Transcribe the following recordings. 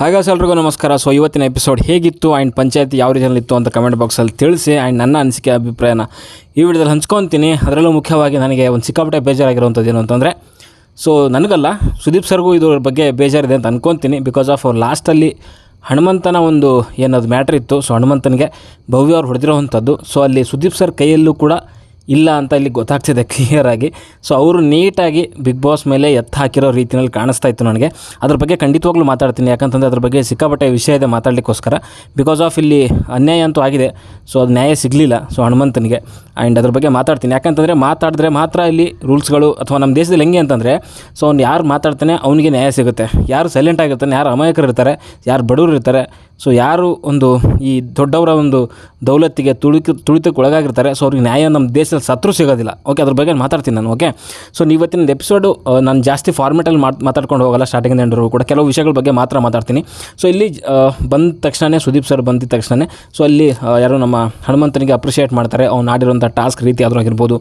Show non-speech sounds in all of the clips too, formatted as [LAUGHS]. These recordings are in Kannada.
ಹಾಗಾಸ್ ಎಲ್ರಿಗೂ ನಮಸ್ಕಾರ. ಸೊ ಇವತ್ತಿನ ಎಪಿಸೋಡ್ ಹೇಗಿತ್ತು ಆ್ಯಂಡ್ ಪಂಚಾಯತ್ ಯಾವ ರೀತಿಯಲ್ಲಿ ಇತ್ತು ಅಂತ ಕಮೆಂಟ್ ಬಾಕ್ಸಲ್ಲಿ ತಿಳಿಸಿ ಆ್ಯಂಡ್ ನನ್ನ ಅನಿಸಿಕೆ ಅಭಿಪ್ರಾಯನ ಈ ವಿಡಿಯೋದಲ್ಲಿ ಹಂಚ್ಕೊತೀನಿ. ಅದರಲ್ಲೂ ಮುಖ್ಯವಾಗಿ ನನಗೆ ಒಂದು ಸಿಕ್ಕಾಪಟ್ಟೆ ಬೇಜಾರಾಗಿರುವಂಥದ್ದು ಏನು ಅಂತಂದರೆ ಸೊ ನನಗಲ್ಲ, ಸುದೀಪ್ ಸರ್ಗೂ ಇದ್ರ ಬಗ್ಗೆ ಬೇಜಾರಿದೆ ಅಂತ ಅನ್ಕೊತೀನಿ. ಬಿಕಾಸ್ ಆಫ್ ಅವ್ರು ಲಾಸ್ಟಲ್ಲಿ ಹನುಮಂತನ ಒಂದು ಏನದು ಮ್ಯಾಟ್ರ್ ಇತ್ತು. ಸೊ ಹನುಮಂತನಿಗೆ ಭವ್ಯ ಅವ್ರು ಹೊಡೆದಿರೋವಂಥದ್ದು. ಸೊ ಅಲ್ಲಿ ಸುದೀಪ್ ಸರ್ ಕೈಯಲ್ಲೂ ಕೂಡ ಇಲ್ಲ ಅಂತ ಇಲ್ಲಿ ಗೊತ್ತಾಗ್ತಿದೆ ಕ್ಲಿಯರಾಗಿ ಸೊ ಅವರು ನೀಟಾಗಿ ಬಿಗ್ ಬಾಸ್ ಮೇಲೆ ಎತ್ತ ಹಾಕಿರೋ ರೀತಿಯಲ್ಲಿ ಕಾಣಿಸ್ತಾ ಇತ್ತು ನನಗೆ. ಅದ್ರ ಬಗ್ಗೆ ಖಂಡಿತವಾಗ್ಲೂ ಮಾತಾಡ್ತೀನಿ. ಯಾಕಂತಂದರೆ ಅದ್ರ ಬಗ್ಗೆ ಸಿಕ್ಕಾಪಟ್ಟೆ ವಿಷಯ ಇದೆ ಮಾತಾಡಲಿಕ್ಕೋಸ್ಕರ. ಬಿಕಾಸ್ ಆಫ್ ಇಲ್ಲಿ ಅನ್ಯಾಯ ಅಂತೂ ಆಗಿದೆ. ಸೊ ಅದು ನ್ಯಾಯ ಸಿಗಲಿಲ್ಲ. ಸೊ ಹನುಮಂತನಿಗೆ. ಆ್ಯಂಡ್ ಅದ್ರ ಬಗ್ಗೆ ಮಾತಾಡ್ತೀನಿ. ಯಾಕಂತಂದರೆ ಮಾತಾಡಿದ್ರೆ ಮಾತ್ರ ಇಲ್ಲಿ ರೂಲ್ಸ್ಗಳು ಅಥವಾ ನಮ್ಮ ದೇಶದಲ್ಲಿ ಹೆಂಗೆ ಅಂತಂದರೆ ಸೊ ಅವ್ನು ಯಾರು ಮಾತಾಡ್ತಾನೆ ಅವನಿಗೆ ನ್ಯಾಯ ಸಿಗುತ್ತೆ. ಯಾರು ಸೈಲೆಂಟ್ ಆಗಿರ್ತಾನೆ, ಯಾರು ಅಮಾಯಕರು ಇರ್ತಾರೆ, ಯಾರು ಬಡವರು ಇರ್ತಾರೆ ಸೊ ಯಾರು ಒಂದು ಈ ದೊಡ್ಡವರ ಒಂದು ದೌಲತ್ತಿಗೆ ತುಳಿತು ತುಳಿತಕ್ಕೆ ಒಳಗಾಗಿರ್ತಾರೆ ಸೊ ಅವ್ರಿಗೆ ನ್ಯಾಯ ನಮ್ಮ ದೇಶದಲ್ಲಿ ಸತ್ರು ಸಿಗೋದಿಲ್ಲ. ಓಕೆ ಅದ್ರ ಬಗ್ಗೆ ಮಾತಾಡ್ತೀನಿ ನಾನು ಓಕೆ ಸೊ ಇವತ್ತಿನ ಎಪಿಸೋಡು ನಾನು ಜಾಸ್ತಿ ಫಾರ್ಮೆಟಲ್ಲಿ ಮಾತು, ಮಾತಾಡ್ಕೊಂಡು ಹೋಗಲ್ಲ ಸ್ಟಾರ್ಟಿಂಗ್ ಎಂಡ್ರು ಕೂಡ. ಕೆಲವು ವಿಷಯಗಳ ಬಗ್ಗೆ ಮಾತ್ರ ಮಾತಾಡ್ತೀನಿ. ಸೊ ಇಲ್ಲಿ ಬಂದ ತಕ್ಷಣವೇ ಸುದೀಪ್ ಸರ್ ಬಂದಿದ ತಕ್ಷಣ ಸೊ ಅಲ್ಲಿ ಯಾರು ನಮ್ಮ ಹನುಮಂತನಿಗೆ ಅಪ್ರಿಷಿಯೇಟ್ ಮಾಡ್ತಾರೆ. ಅವ್ನು ಆಡಿರೋಂಥ ಟಾಸ್ಕ್ ರೀತಿ ಆದರೂ ಆಗಿರ್ಬೋದು,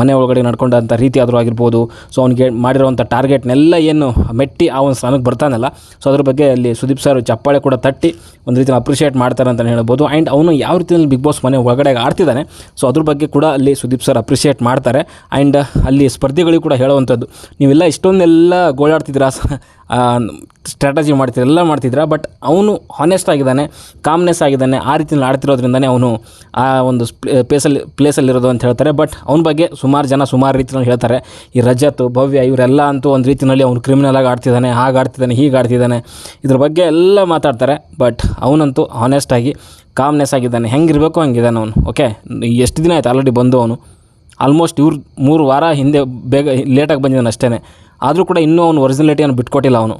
ಮನೆ ಒಳಗಡೆ ನಡ್ಕೊಂಡಂಥ ರೀತಿ ಆದರೂ ಆಗಿರ್ಬೋದು. ಸೊ ಅವ್ನಿಗೆ ಮಾಡಿರೋಂಥ ಟಾರ್ಗೆಟ್ನೆಲ್ಲ ಏನು ಮೆಟ್ಟಿ ಆ ಒಂದು ಸ್ಥಾನಕ್ಕೆ ಬರ್ತಾನಲ್ಲ. ಸೊ ಅದ್ರ ಬಗ್ಗೆ ಅಲ್ಲಿ ಸುದೀಪ್ ಸರ್ ಚಪ್ಪಾಳೆ ಕೂಡ ತಟ್ಟಿ ಒಂದು ರೀತಿ ಅಪ್ರಿಷಿಯೇಟ್ ಮಾಡ್ತಾರೆ ಅಂತಲೇ ಹೇಳ್ಬೋದು. ಆ್ಯಂಡ್ ಅವನು ಯಾವ ರೀತಿಯಲ್ಲಿ ಬಿಗ್ ಬಾಸ್ ಮನೆ ಒಳಗಡೆ ಆಡ್ತಿದ್ದಾನೆ ಸೊ ಅದ್ರ ಬಗ್ಗೆ ಕೂಡ ಅಲ್ಲಿ ಸುದೀಪ್ ಸರ್ ಅಪ್ರಿಷಿಯೇಟ್ ಮಾಡ್ತಾರೆ. ಆ್ಯಂಡ್ ಅಲ್ಲಿ ಸ್ಪರ್ಧಿಗಳಿಗೂ ಕೂಡ ಹೇಳುವಂಥದ್ದು, ನೀವೆಲ್ಲ ಇಷ್ಟೊಂದೆಲ್ಲ ಗೋಳಾಡ್ತಿದ್ದೀರಾ ಸ್ಟ್ರಾಟಜಿ ಮಾಡ್ತಿದ್ರು ಎಲ್ಲ ಮಾಡ್ತಿದ್ರ ಬಟ್ ಅವನು ಹಾನೆಸ್ಟ್ ಆಗಿದ್ದಾನೆ ಕಾಮ್ನೆಸ್ ಆಗಿದ್ದಾನೆ, ಆ ರೀತಿಯಲ್ಲಿ ಆಡ್ತಿರೋದ್ರಿಂದನೇ ಅವನು ಆ ಒಂದು ಪ್ಲೇಸಲ್ಲಿ ಪ್ಲೇಸಲ್ಲಿರೋದು ಅಂತ ಹೇಳ್ತಾರೆ. ಬಟ್ ಅವನ ಬಗ್ಗೆ ಸುಮಾರು ಜನ ಸುಮಾರು ರೀತಿಯಲ್ಲಿ ಹೇಳ್ತಾರೆ. ಈ ರಜತ್, ಭವ್ಯ ಇವರೆಲ್ಲ ಅಂತೂ ಒಂದು ರೀತಿಯಲ್ಲಿ ಅವನು ಕ್ರಿಮಿನಲ್ ಆಗಿ ಆಡ್ತಿದ್ದಾನೆ, ಹಾಗೆ ಆಡ್ತಿದ್ದಾನೆ, ಹೀಗೆ ಆಡ್ತಿದ್ದಾನೆ, ಇದ್ರ ಬಗ್ಗೆ ಎಲ್ಲ ಮಾತಾಡ್ತಾರೆ. ಬಟ್ ಅವನಂತೂ ಹಾನೆಸ್ಟ್ ಆಗಿ ಕಾಮ್ನೆಸ್ ಆಗಿದ್ದಾನೆ, ಹೆಂಗಿರಬೇಕು ಹಂಗಿದ್ದಾನೆ ಅವನು ಓಕೆ ಎಷ್ಟು ದಿನ ಆಯಿತು ಆಲ್ರೆಡಿ ಬಂದು ಅವನು? ಆಲ್ಮೋಸ್ಟ್ ಇವ್ರು ಮೂರು ವಾರ ಹಿಂದೆ ಬೇಗ ಲೇಟಾಗಿ ಬಂದಿದ್ದಾನೆ ಅಷ್ಟೇ ಆದರೂ ಕೂಡ ಇನ್ನೂ ಅವನು ಒರಿಜಿನಲಿಟಿಯನ್ನು ಬಿಟ್ಕೊಟ್ಟಿಲ್ಲ ಅವನು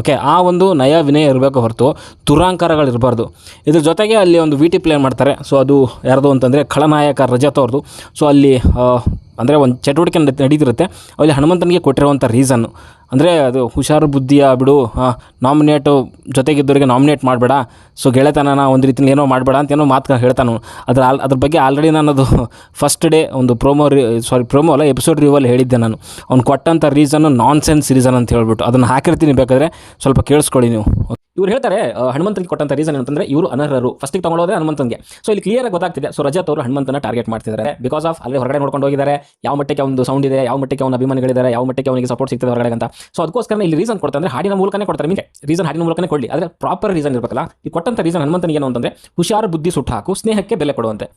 ಓಕೆ ಆ ಒಂದು ನಯ ವಿನಯ ಇರಬೇಕು ಹೊರತು, ದುರಾಂಕಾರಗಳು ಇರಬಾರ್ದು. ಇದ್ರ ಜೊತೆಗೆ ಅಲ್ಲಿ ಒಂದು ವಿ ಟಿ ಪ್ಲೇ ಮಾಡ್ತಾರೆ. ಸೊ ಅದು ಯಾರ್ದು ಅಂತಂದರೆ ಖಳನಾಯಕ ರಜತ್ ಅವ್ರದ್ದು ಸೊ ಅಲ್ಲಿ ಅಂದರೆ ಒಂದು ಚಟುವಟಿಕೆ ನಡೆ- ನಡೀತಿರುತ್ತೆ. ಅಲ್ಲಿ ಹನುಮಂತನಿಗೆ ಕೊಟ್ಟಿರುವಂಥ ರೀಸನ್ನು ಅಂದರೆ ಅದು ಹುಷಾರು ಬುದ್ಧಿಯ ಬಿಡು ನಾಮಿನೇಟು ಜೊತೆಗಿದ್ದವರಿಗೆ ನಾಮಿನೇಟ್ ಮಾಡಬೇಡ. ಸೊ ಗೆಳೆತನನ ಒಂದು ರೀತಿಯಲ್ಲಿ ಏನೋ ಮಾಡಬೇಡ ಅಂತ ಏನೋ ಮಾತು ಹೇಳ್ತಾನು. ಅದ್ರ ಅದ್ರ ಬಗ್ಗೆ ಆಲ್ರೆಡಿ ನಾನು ಅದು ಫಸ್ಟ್ ಡೇ ಒಂದು ಪ್ರೋಮೋ ರಿ ಸಾರಿ ಪ್ರೋಮೋ ಅಲ್ಲ ಎಪಿಸೋಡ್ ರಿವಲ್ಲಿ ಹೇಳಿದ್ದೆ ನಾನು. ಅವ್ನು ಕೊಟ್ಟಂಥ ರೀಸನ್ನು ನಾನ್ ಸೆನ್ಸ್ ರೀಸನ್ ಅಂತ ಹೇಳ್ಬಿಟ್ಟು. ಅದನ್ನು ಹಾಕಿರ್ತೀನಿ ಬೇಕಾದರೆ ಸ್ವಲ್ಪ ಕೇಳಿಸ್ಕೊಳ್ಳಿ ನೀವು. ಇವ್ರು ಹೇಳ್ತಾರೆ ಹನುಮಂತನಿಗೆ ಕೊಟ್ಟಂತ ರೀಸನ್ ಏನಂತಂದ್ರೆ ಇವರು ಅನರ್ಹರು. ಫಸ್ಟಿಗೆ ತಗೊಳ್ಳೋದೇ ಹನುಮಂತನಿಗೆ. ಸೊ ಇಲ್ಲಿ ಕ್ಲಿಯರ್ ಆಗಿ ಗೊತ್ತಾಗ್ತಿದೆ ಸೊ ರಜತ್ ಅವರು ಹನುಮಂತನ ಟಾರ್ಗೆಟ್ ಮಾಡ್ತಿದ್ದಾರೆ. ಬಿಕಾಸ್ ಆಫ್ ಅಲ್ಲಿ ಹೊರಗಡೆ ನೋಡ್ಕೊಂಡು ಹೋಗಿದ್ದಾರೆ, ಯಾವ ಮಟ್ಟಕ್ಕೆ ಒಂದು ಸೌಂಡ್ ಇದೆ, ಯಾವ ಮಟ್ಟಕ್ಕೆ ಅವನ ಅಭಿಮಾನಿಗಳಿದ್ದಾರೆ, ಯಾವ ಮಟ್ಟಕ್ಕೆ ಅವನಿಗೆ ಸಪೋರ್ಟ್ ಸಿಗ್ತದೆ ಹೊರಗಡೆ ಅಂತ. ಸೊ ಅದಕ್ಕೋಸ್ಕರ ಇಲ್ಲಿ ರೀಸನ್ ಕೊಡ್ತಾರೆ ಹಾಡಿನ ಮೂಲಕನೇ ಕೊಡ್ತಾರೆ ನಿಮಗೆ. ರೀಸನ್ ಹಾಡಿನ ಮೂಲಕನೇ ಕೊಡಲಿ. ಆದರೆ ಪ್ರಾಪರ್ ರೀಸನ್ ಇರಬೇಕಲ್ಲ, ಈ ಕೊಟ್ಟಂತ ರೀಸನ್ ಹನುಮಂತನಿಗೆ ಏನು ಅಂತಂದ್ರೆ ಹುಷಾರು, ಬುದ್ಧಿ, ಸುಟ್ಟು ಹಾಕು, ಸ್ನೇಹಕ್ಕೆ ಬೆಲೆ ಕೊಡುವಂತೆ.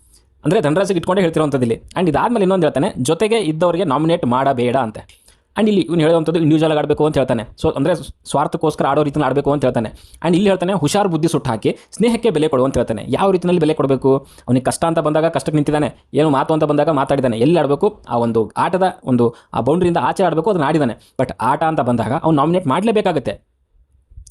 ಅಂದರೆ ಧನರಾಜಿಗೆ ಇಟ್ಕೊಂಡೇ ಹೇಳ್ತಿರೋಂಥದ್ದು ಇಲ್ಲಿ ಆ್ಯಂಡ್ ಇದಾದ್ಮೇಲೆ ಇನ್ನೊಂದು ಹೇಳ್ತಾನೆ, ಜೊತೆಗೆ ಇದ್ದವರಿಗೆ ನಾಮಿನೇಟ್ ಮಾಡಬೇಡ ಅಂತೆ. ಆ್ಯಂಡ್ ಇಲ್ಲಿ ಇವ್ನು ಹೇಳುವಂಥದ್ದು ಇಂಡಿವಿಜುವಲ್ ಆಡಬೇಕು ಅಂತ ಹೇಳ್ತಾನೆ. ಸೊ ಅಂದರೆ ಸ್ವಾರ್ಥಕ್ಕೋಸ್ಕರ ಆಡೋ ರೀತಿಯಲ್ಲಿ ಆಡಬೇಕು ಅಂತ ಹೇಳ್ತಾನೆ. ಆ್ಯಂಡ್ ಇಲ್ಲಿ ಹೇಳ್ತಾನೆ, ಹುಷಾರು ಬುದ್ಧಿ ಸುಟ್ಟು ಹಾಕಿ, ಸ್ನೇಹಕ್ಕೆ ಬೆಲೆ ಕೊಡು ಅಂತ ಹೇಳ್ತಾನೆ. ಯಾವ ರೀತಿಯಲ್ಲಿ ಬೆಲೆ ಕೊಡಬೇಕು? ಅವನಿಗೆ ಕಷ್ಟ ಅಂತ ಬಂದಾಗ ಕಷ್ಟಕ್ಕೆ ನಿಂತಿದ್ದಾನೆ. ಏನು ಮಾತು ಅಂತ ಬಂದಾಗ ಮಾತಾಡಿದ್ದಾನೆ. ಎಲ್ಲಿ ಆಡಬೇಕು? ಆ ಒಂದು ಆಟದ ಒಂದು, ಆ ಬೌಂಡ್ರಿಯಿಂದ ಆಚೆ ಆಡಬೇಕು, ಅದನ್ನ ಆಡಿದ್ದಾನೆ. ಬಟ್ ಆಟ ಅಂತ ಬಂದಾಗ ಅವ್ನು ನಾಮಿನೇಟ್ ಮಾಡಲೇಬೇಕಾಗುತ್ತೆ.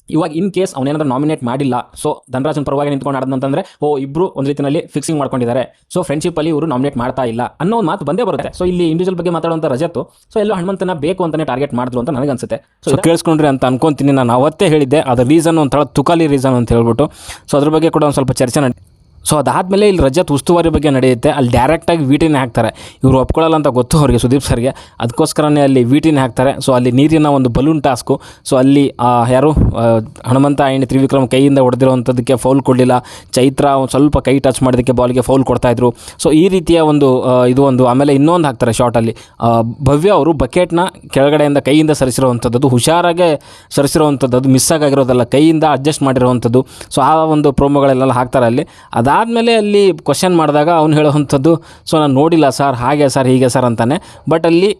ಇವಾಗ ಇನ್ ಕೇಸ್ ಅವನೇನಾದ್ರೂ ನಾಮಿನೇಟ್ ಮಾಡಿಲ್ಲ ಸೊ ಧನರಾಜನ್ ಪರವಾಗಿ ನಿಂತ್ಕೊಂಡು ಆಡದಂತಂದ್ರೆ ಓ ಇಬ್ರು ಒಂದು ರೀತಿಯಲ್ಲಿ ಫಿಕ್ಸಿಂಗ್ ಮಾಡ್ಕೊಂಡಿದ್ದಾರೆ. ಸೊ ಫ್ರೆಂಡ್ಶಿಪ್ ಅಲ್ಲಿ ಇವರು ನಾಮಿನೇಟ್ ಮಾಡ್ತಾ ಇಲ್ಲ ಅನ್ನೋ ಒಂದು ಮಾತು ಬಂದೇ ಬರುತ್ತೆ. ಸೊ ಇಲ್ಲಿ ಇಂಡಿವಿಜುವಲ್ ಬಗ್ಗೆ ಮಾತಾಡುವಂತ ರಜತ್ತು ಸೊ ಎಲ್ಲೋ ಹನುಮಂತನ ಬೇಕು ಅಂತಾನೆ ಟಾರ್ಗೆಟ್ ಮಾಡಿದ್ರು ಅಂತ ನನಗೆ ಅನ್ಸುತ್ತೆ ಸೊ ಕೇಳಿಸ್ಕೊಂಡ್ರಿ ಅಂತ ಅನ್ಕೊಂತೀನಿ ನಾನು ಅವತ್ತೇ ಹೇಳಿದ್ದೆ ಅದು ರೀಸನ್ ಒಂಥರ ತುಕಾಲಿ ರೀಸನ್ ಅಂತ ಹೇಳ್ಬಿಟ್ಟು. ಸೊ ಅದ್ರ ಬಗ್ಗೆ ಕೂಡ ಒಂದು ಸ್ವಲ್ಪ ಚರ್ಚೆ ನಡೆ ಸೊ ಅದಾದಮೇಲೆ ಇಲ್ಲಿ ರಜತ್ ಉಸ್ತುವಾರಿ ಬಗ್ಗೆ ನಡೆಯುತ್ತೆ. ಅಲ್ಲಿ ಡೈರೆಕ್ಟಾಗಿ ವೀಟಿನ ಹಾಕ್ತಾರೆ. ಇವರು ಒಪ್ಕೊಳ್ಳಲ್ಲ ಅಂತ ಗೊತ್ತು ಅವರಿಗೆ ಸುದೀಪ್ ಸರ್ಗೆ. ಅದಕ್ಕೋಸ್ಕರನೇ ಅಲ್ಲಿ ವೀಟಿನ ಹಾಕ್ತಾರೆ. ಸೊ ಅಲ್ಲಿ ನೀರಿನ ಒಂದು ಬಲೂನ್ ಟಾಸ್ಕು ಸೊ ಅಲ್ಲಿ ಯಾರು ಹನುಮಂತ ಆ್ಯಂಡ್ ತ್ರಿವಿಕ್ರಮ್ ಕೈಯಿಂದ ಹೊಡೆದಿರುವಂಥದ್ದಕ್ಕೆ ಫೌಲ್ ಕೊಡಲಿಲ್ಲ. ಚೈತ್ರ ಒಂದು ಸ್ವಲ್ಪ ಕೈ ಟಚ್ ಮಾಡೋದಕ್ಕೆ ಬಾಲ್ಗೆ ಫೌಲ್ ಕೊಡ್ತಾಯಿದ್ರು ಸೊ ಈ ರೀತಿಯ ಒಂದು ಇದು ಒಂದು, ಆಮೇಲೆ ಇನ್ನೊಂದು ಹಾಕ್ತಾರೆ ಶಾರ್ಟಲ್ಲಿ ಭವ್ಯ ಅವರು ಬಕೆಟ್ನ ಕೆಳಗಡೆಯಿಂದ ಕೈಯಿಂದ ಸರಿಸಿರುವಂಥದ್ದು ಹುಷಾರಾಗೆ ಸರಿಸಿರುವಂಥದ್ದು ಅದು ಮಿಸ್ ಆಗಿರೋದಲ್ಲ, ಕೈಯಿಂದ ಅಡ್ಜಸ್ಟ್ ಮಾಡಿರುವಂಥದ್ದು. ಸೊ ಆ ಒಂದು ಪ್ರೋಮೋಗಳೆಲ್ಲ ಹಾಕ್ತಾರೆ ಅಲ್ಲಿ. ಅದಾದಮೇಲೆ ಅಲ್ಲಿ ಕ್ವಶನ್ ಮಾಡಿದಾಗ ಅವ್ನು ಹೇಳುವಂಥದ್ದು, ಸೊ, ನಾನು ನೋಡಿಲ್ಲ ಸರ್, ಹಾಗೆ ಸರ್, ಹೀಗೆ ಸರ್ ಅಂತಾನೆ. ಬಟ್ ಅಲ್ಲಿ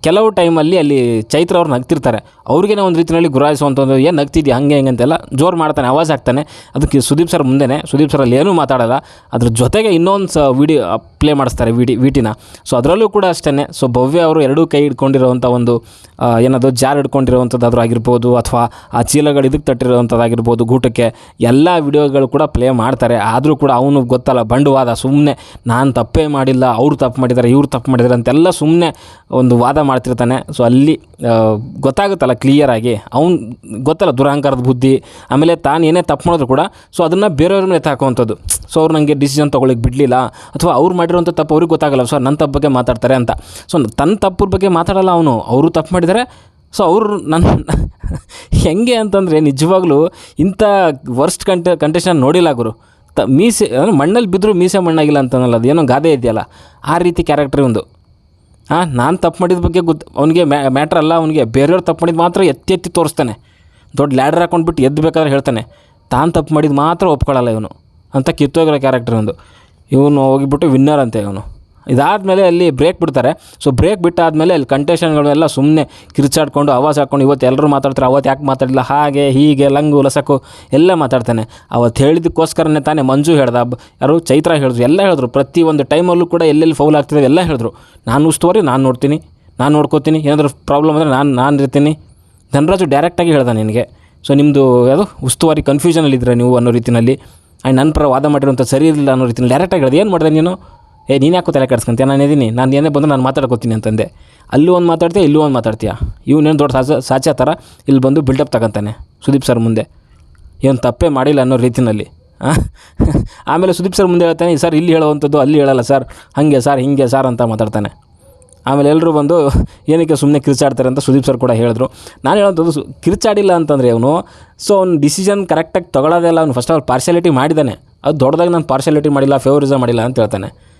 ಕೆಲವು ಟೈಮಲ್ಲಿ ಅಲ್ಲಿ ಚೈತ್ರ ಅವ್ರು ನಗ್ತಿರ್ತಾರೆ. ಅವ್ರಿಗೇನೆ ಒಂದು ರೀತಿಯಲ್ಲಿ ಗುರಾಯಿಸುವಂಥದ್ದು ಏನು ನಗ್ತಿದ್ಯಾ ಹಂಗೆ ಹಿಂಗೆ ಅಂತೆಲ್ಲ ಜೋರು ಮಾಡ್ತಾನೆ ಆವಾಜ್ ಹಾಕ್ತಾನೆ. ಅದಕ್ಕೆ ಸುದೀಪ್ ಸರ್ ಮುಂದೆನೆ ಸುದೀಪ್ ಸರ್ ಅಲ್ಲಿ ಏನೂ ಮಾತಾಡಲ್ಲ ಅದ್ರ ಜೊತೆಗೆ ಇನ್ನೊಂದು ಸ ವಿಡಿಯೋ ಪ್ಲೇ ಮಾಡಿಸ್ತಾರೆ ವಿಡಿ ವಿಟಿನ. ಸೊ ಅದರಲ್ಲೂ ಕೂಡ ಅಷ್ಟೇ ಸೊ ಭವ್ಯ ಅವರು ಎರಡೂ ಕೈ ಹಿಡ್ಕೊಂಡಿರೋವಂಥ ಒಂದು ಏನದು ಜಾರ್ ಹಿಡ್ಕೊಂಡಿರೋವಂಥದ್ದಾದ್ರೂ ಆಗಿರ್ಬೋದು ಅಥವಾ ಆ ಚೀಲಗಳು ಇದಕ್ಕೆ ತಟ್ಟಿರೋವಂಥದ್ದಾಗಿರ್ಬೋದು ಗೂಟಕ್ಕೆ ಎಲ್ಲ ವಿಡಿಯೋಗಳು ಕೂಡ ಪ್ಲೇ ಮಾಡ್ತಾರೆ. ಆದರೂ ಕೂಡ ಅವನು ಗೊತ್ತಲ್ಲ ಬಂಡವಾದ ಸುಮ್ಮನೆ ನಾನು ತಪ್ಪೇ ಮಾಡಿಲ್ಲ ಅವರು ತಪ್ಪು ಮಾಡಿದ್ದಾರೆ ಇವ್ರು ತಪ್ಪು ಮಾಡಿದ್ದಾರೆ ಅಂತೆಲ್ಲ ಸುಮ್ಮನೆ ಒಂದು ವಾದ ಮಾಡ್ತಿರ್ತಾನೆ. ಸೊ ಅಲ್ಲಿ ಆ, ಗೊತ್ತಾಗುತ್ತಲ್ಲ ಕ್ಲಿಯರಾಗಿ ಅವ್ನು ಗೊತ್ತಲ್ಲ ದುರಹಂಕಾರದ ಬುದ್ಧಿ, ಆಮೇಲೆ ತಾನು ಏನೇ ತಪ್ಪು ಮಾಡಿದ್ರು ಕೂಡ ಸೊ ಅದನ್ನು ಬೇರೆಯವ್ರ ಮೇಲೆ ಎತ್ತಾಕುವಂಥದ್ದು ಸೊ ಅವ್ರು ನನಗೆ ಡಿಸಿಷನ್ ತೊಗೊಳಕ್ಕೆ ಬಿಡಲಿಲ್ಲ, ಅಥವಾ ಅವ್ರು ಮಾಡಿರೋಂಥ ತಪ್ಪು ಅವ್ರಿಗೆ ಗೊತ್ತಾಗಲ್ಲ ಸೊ ನನ್ನ ತಪ್ಪು ಬಗ್ಗೆ ಮಾತಾಡ್ತಾರೆ ಅಂತ. ಸೊ ತನ್ನ ತಪ್ಪು ಬಗ್ಗೆ ಮಾತಾಡಲ್ಲ ಅವನು, ಅವರು ತಪ್ಪು ಮಾಡಿದರೆ ಸೊ ಅವರು ನನ್ನ [LAUGHS] ಹೆಂಗೆ ಅಂತಂದರೆ ನಿಜವಾಗ್ಲೂ ಇಂಥ ವರ್ಸ್ಟ್ ಕಂಟ ಕಂಡೀಷನ್ ನೋಡಿಲ್ಲ ಗುರು. ತ ಮೀಸೆ, ಅಂದರೆ ಮಣ್ಣಲ್ಲಿ ಬಿದ್ದರೂ ಮೀಸೆ ಮಣ್ಣಾಗಿಲ್ಲ ಅಂತನಲ್ಲ ಅದು ಏನೋ ಗಾದೆ ಇದೆಯಲ್ಲ, ಆ ರೀತಿ ಕ್ಯಾರೆಕ್ಟರ್ ಒಂದು ಹಾಂ, ನಾನು ತಪ್ಪು ಮಾಡಿದ ಬಗ್ಗೆ ಗೊತ್ತು ಅವನಿಗೆ ಮ್ಯಾಟ್ರ್ ಅಲ್ಲ, ಅವನಿಗೆ ಬೇರೆಯವ್ರು ತಪ್ಪು ಮಾಡಿದ ಮಾತ್ರ ಎತ್ತಿ ಎತ್ತಿ ತೋರಿಸ್ತಾನೆ. ದೊಡ್ಡ ಲ್ಯಾಡರ್ ಹಾಕೊಂಡ್ಬಿಟ್ಟು ಎದ್ದು ಬೇಕಾದ್ರೆ ಹೇಳ್ತಾನೆ. ತಾನು ತಪ್ಪು ಮಾಡಿದ ಮಾತ್ರ ಒಪ್ಕೊಳ್ಳಲ್ಲ ಇವನು ಅಂತ ಕಿತ್ತೋಗಿರೋ ಕ್ಯಾರೆಕ್ಟರ್ ಒಂದು ಇವನು ಹೋಗಿಬಿಟ್ಟು ವಿನ್ನರ್ ಅಂತೆ ಇವನು. ಇದಾದಮೇಲೆ ಅಲ್ಲಿ ಬ್ರೇಕ್ ಬಿಡ್ತಾರೆ. ಸೊ ಬ್ರೇಕ್ ಬಿಟ್ಟಾದಮೇಲೆ ಅಲ್ಲಿ ಕಂಟೆಷನ್ಗಳನ್ನೆಲ್ಲ ಸುಮ್ಮನೆ ಕಿರ್ಚಾಡ್ಕೊಂಡು, ಆವಾಜ್ ಹಾಕ್ಕೊಂಡು, ಇವತ್ತು ಎಲ್ಲರೂ ಮಾತಾಡ್ತಾರೆ, ಅವತ್ತು ಯಾಕೆ ಮಾತಾಡಿಲ್ಲ ಹಾಗೆ, ಹೀಗೆ, ಲಂಗು, ಲಸಕು, ಎಲ್ಲ ಮಾತಾಡ್ತಾನೆ. ಅವತ್ತು ಹೇಳಿದ್ದಕ್ಕೋಸ್ಕರನೇ ತಾನೇ ಮಂಜು ಹೇಳ್ದ ಯಾರು ಚೈತ್ರ ಹೇಳಿದ್ರು, ಎಲ್ಲ ಹೇಳಿದ್ರು. ಪ್ರತಿ ಒಂದು ಟೈಮಲ್ಲೂ ಕೂಡ ಎಲ್ಲೆಲ್ಲಿ ಫೌಲ್ ಆಗ್ತಿದೆ, ಎಲ್ಲ ಹೇಳಿದ್ರು. ನಾನು ಉಸ್ತುವಾರಿ, ನಾನು ನೋಡ್ತೀನಿ, ನಾನು ನೋಡ್ಕೋತೀನಿ, ಏನಾದರೂ ಪ್ರಾಬ್ಲಮ್ ಅಂದರೆ ನಾನು ನಾನು ಇರ್ತೀನಿ. ಧನರಾಜು ಡೈರೆಕ್ಟಾಗಿ ಹೇಳ್ದೆ ನಿನಗೆ. ಸೊ ನಿಮ್ಮದು ಯಾವುದು? ಉಸ್ತುವಾರಿ ಕನ್ಫ್ಯೂಷನಲ್ಲಿದ್ದರೆ ನೀವು ಅನ್ನೋ ರೀತಿಯಲ್ಲಿ ಆ್ಯಂಡ್ ನನ್ನ ಪರ ವಾದ ಮಾಡಿರೋಂಥ ಸರಿ ಇರಲಿಲ್ಲ ಅನ್ನೋ ರೀತಿಯಲ್ಲಿ ಡೈರೆಕ್ಟಾಗಿ ಹೇಳಿದೆ. ಏನು ಮಾಡಿದೆ ನೀನು? ಏ, ನೀನು ತಲೆ ಕೆಡಿಸ್ಕೊಂತೀಯ? ನಾನು ಇದ್ದೀನಿ ನಾನು ಏನೇ ಬಂದು ನಾನು ಮಾತಾಡ್ಕೋತೀನಿ ಅಂತಂದೆ. ಅಲ್ಲೂ ಒಂದು ಮಾತಾಡ್ತೀಯ, ಇಲ್ಲೂ ಒಂದು ಮಾತಾಡ್ತೀಯ? ಇವನೇನು ದೊಡ್ಡ ಸಾಚ ಸಾಚ ಥರ? ಇಲ್ಲಿ ಬಂದು ಬಿಲ್ಡಪ್ ತಗೊಂತಾನೆ ಸುದೀಪ್ ಸರ್ ಮುಂದೆ. ಏನು ತಪ್ಪೇ ಮಾಡಿಲ್ಲ ಅನ್ನೋ ರೀತಿಯಲ್ಲಿ? [LAUGHS] ಆಮೇಲೆ ಸುದೀಪ್ ಸರ್ ಮುಂದೆ ಹೇಳ್ತಾನೆ ಸರ್ ಇಲ್ಲಿ ಹೇಳುವಂಥದ್ದು ಅಲ್ಲಿ ಹೇಳಲ್ಲ ಸರ್. ಹಾಗೆ ಸರ್, ಹೀಗೆ ಸರ್ ಅಂತ ಮಾತಾಡ್ತಾನೆ. ಆಮೇಲೆ ಎಲ್ಲರೂ ಬಂದು [LAUGHS] ಏನಕ್ಕೆ ಸುಮ್ಮನೆ ಕಿರ್ಚಾಡ್ತಾರೆ ಅಂತ ಸುದೀಪ್ ಸರ್ ಕೂಡ ಹೇಳಿದ್ರು. ನಾನು ಹೇಳೋಂಥದ್ದು ಕಿರ್ಚಾಡಿಲ್ಲ ಅಂತಂದರೆ ಅವನು, ಸೊ, ಅವ್ನು ಡಿಸಿಷನ್ ಕರೆಕ್ಟಾಗಿ ತೊಗೊಳೋದೆಲ್ಲ ಅವ್ನು ಫಸ್ಟ್ ಆಫ್ ಆಲ್ ಪಾರ್ಶಾಲಿಟಿ ಮಾಡಿದ್ದಾನೆ. ಅದು ದೊಡ್ಡದಾಗಿ ನಾನು ಪಾರ್ಶಾಲಿಟಿ ಮಾಡಿಲ್ಲ ಫೇವರಿಸಮ್ ಮಾಡಿಲ್ಲ ಅಂತ ಹೇಳ್ತಾನೆ.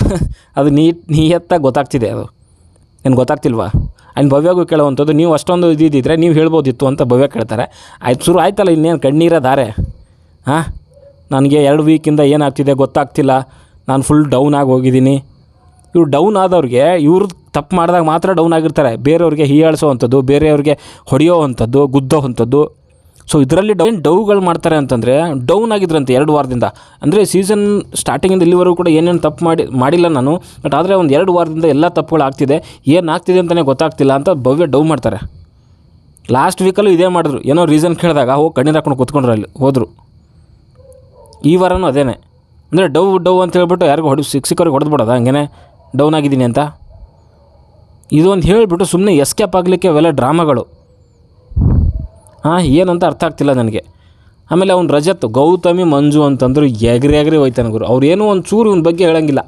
[LAUGHS] ಅದು ನೀ ನಿಯತ್ತಾಗಿ ಗೊತ್ತಾಗ್ತಿದೆ ಅದು. ಏನು ಗೊತ್ತಾಗ್ತಿಲ್ವಾ? ಆ್ಯಂಡ್ ಭವ್ಯಗೂ ಕೇಳುವಂಥದ್ದು, ನೀವು ಅಷ್ಟೊಂದು ಇದ್ದಿದ್ದರೆ ನೀವು ಹೇಳ್ಬೋದಿತ್ತು ಅಂತ ಭವ್ಯ ಕೇಳ್ತಾರೆ. ಆಯ್ತು, ಶುರು ಆಯ್ತಲ್ಲ ಇನ್ನೇನು ಕಣ್ಣೀರ ದಾರೆ ಹಾಂ? ನನಗೆ ಎರಡು ವೀಕಿಂದ ಏನಾಗ್ತಿದೆ ಗೊತ್ತಾಗ್ತಿಲ್ಲ. ನಾನು ಫುಲ್ ಡೌನ್ ಆಗಿ ಹೋಗಿದ್ದೀನಿ. ಇವ್ರು ಡೌನ್ ಆದವ್ರಿಗೆ, ಇವ್ರು ತಪ್ಪು ಮಾಡಿದಾಗ ಮಾತ್ರ ಡೌನ್ ಆಗಿರ್ತಾರೆ. ಬೇರೆಯವ್ರಿಗೆ ಹೀಯಾಳಿಸೋವಂಥದ್ದು ಬೇರೆಯವ್ರಿಗೆ ಹೊಡೆಯೋ ಅಂಥದ್ದು, ಗುದ್ದೋ ಅಂಥದ್ದು. ಸೊ ಇದರಲ್ಲಿ ಡೌನ್ ಡೌಗಳು ಮಾಡ್ತಾರೆ ಅಂತಂದರೆ ಡೌನ್ ಆಗಿದ್ರಂತೆ ಎರಡು ವಾರದಿಂದ. ಅಂದರೆ ಸೀಸನ್ ಸ್ಟಾರ್ಟಿಂಗಿಂದ ಇಲ್ಲಿವರೆಗೂ ಕೂಡ ಏನೇನು ತಪ್ಪು ಮಾಡಿ ಮಾಡಿಲ್ಲ ನಾನು ಬಟ್ ಆದರೆ ಒಂದು ಎರಡು ವಾರದಿಂದ ಎಲ್ಲ ತಪ್ಪುಗಳು ಆಗ್ತಿದೆ. ಏನು ಆಗ್ತಿದೆ ಅಂತಲೇ ಗೊತ್ತಾಗ್ತಿಲ್ಲ ಅಂತ ಭವ್ಯ ಡೌ ಮಾಡ್ತಾರೆ. ಲಾಸ್ಟ್ ವೀಕಲ್ಲೂ ಇದೇ ಮಾಡಿದ್ರು. ಏನೋ ರೀಸನ್ ಕೇಳಿದಾಗ ಹೋಗಿ ಕಣ್ಣೀರು ಹಾಕೊಂಡು ಕೂತ್ಕೊಂಡ್ರು ಅಲ್ಲಿ, ಹೋದರು. ಈ ವಾರನೂ ಅದೇನೆ. ಅಂದರೆ ಡೌ ಡೌ ಅಂತ ಹೇಳ್ಬಿಟ್ಟು ಯಾರಿಗೂ ಹೊಡಿ ಸಿಕ್ಸಿಕ್ಕವ್ರಿಗೆ ಸಿಕ್ಕವ್ರಿಗೆ ಹೊಡೆದ್ಬಿಡೋದ ಹಂಗೇನೆ? ಡೌನ್ ಆಗಿದ್ದೀನಿ ಅಂತ. ಇದೊಂದು ಹೇಳಿಬಿಟ್ಟು ಸುಮ್ಮನೆ ಎಸ್ಕೇಪ್ ಆಗಲಿಕ್ಕೆ ಅವೆಲ್ಲ ಡ್ರಾಮಾಗಳು ಹಾಂ, ಏನಂತ ಅರ್ಥ ಆಗ್ತಿಲ್ಲ ನನಗೆ. ಆಮೇಲೆ ಅವ್ನು ರಜತ್, ಗೌತಮಿ, ಮಂಜು ಅಂತಂದ್ರು ಎಗ್ರಿ ಎಗ್ರಿ ಹೋಯ್ತಾನೆ ಗುರು. ಅವ್ರು ಏನೂ ಒಂದು ಚೂರು ಇವನ ಬಗ್ಗೆ ಹೇಳೋಂಗಿಲ್ಲ.